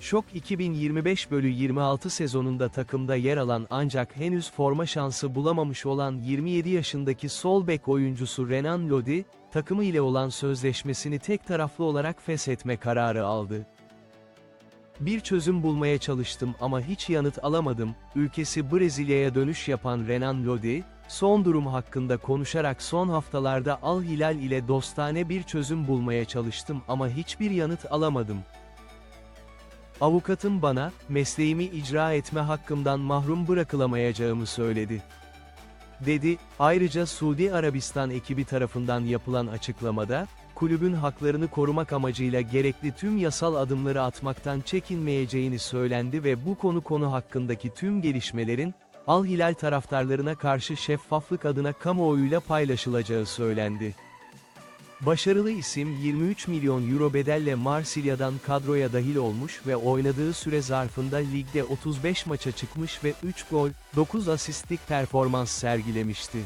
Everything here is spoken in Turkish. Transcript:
Şok 2025 bölü 26 sezonunda takımda yer alan ancak henüz forma şansı bulamamış olan 27 yaşındaki sol bek oyuncusu Renan Lodi, takımı ile olan sözleşmesini tek taraflı olarak feshetme kararı aldı. Bir çözüm bulmaya çalıştım ama hiç yanıt alamadım, ülkesi Brezilya'ya dönüş yapan Renan Lodi, son durum hakkında konuşarak son haftalarda Al Hilal ile dostane bir çözüm bulmaya çalıştım ama hiçbir yanıt alamadım. Avukatım bana, mesleğimi icra etme hakkımdan mahrum bırakılamayacağımı söyledi. Dedi, ayrıca Suudi Arabistan ekibi tarafından yapılan açıklamada, kulübün haklarını korumak amacıyla gerekli tüm yasal adımları atmaktan çekinmeyeceğini söylendi ve bu konu konu hakkındaki tüm gelişmelerin, Al Hilal taraftarlarına karşı şeffaflık adına kamuoyuyla paylaşılacağı söylendi. Başarılı isim 23 milyon euro bedelle Marsilya'dan kadroya dahil olmuş ve oynadığı süre zarfında ligde 35 maça çıkmış ve 3 gol, 9 asistlik performans sergilemişti.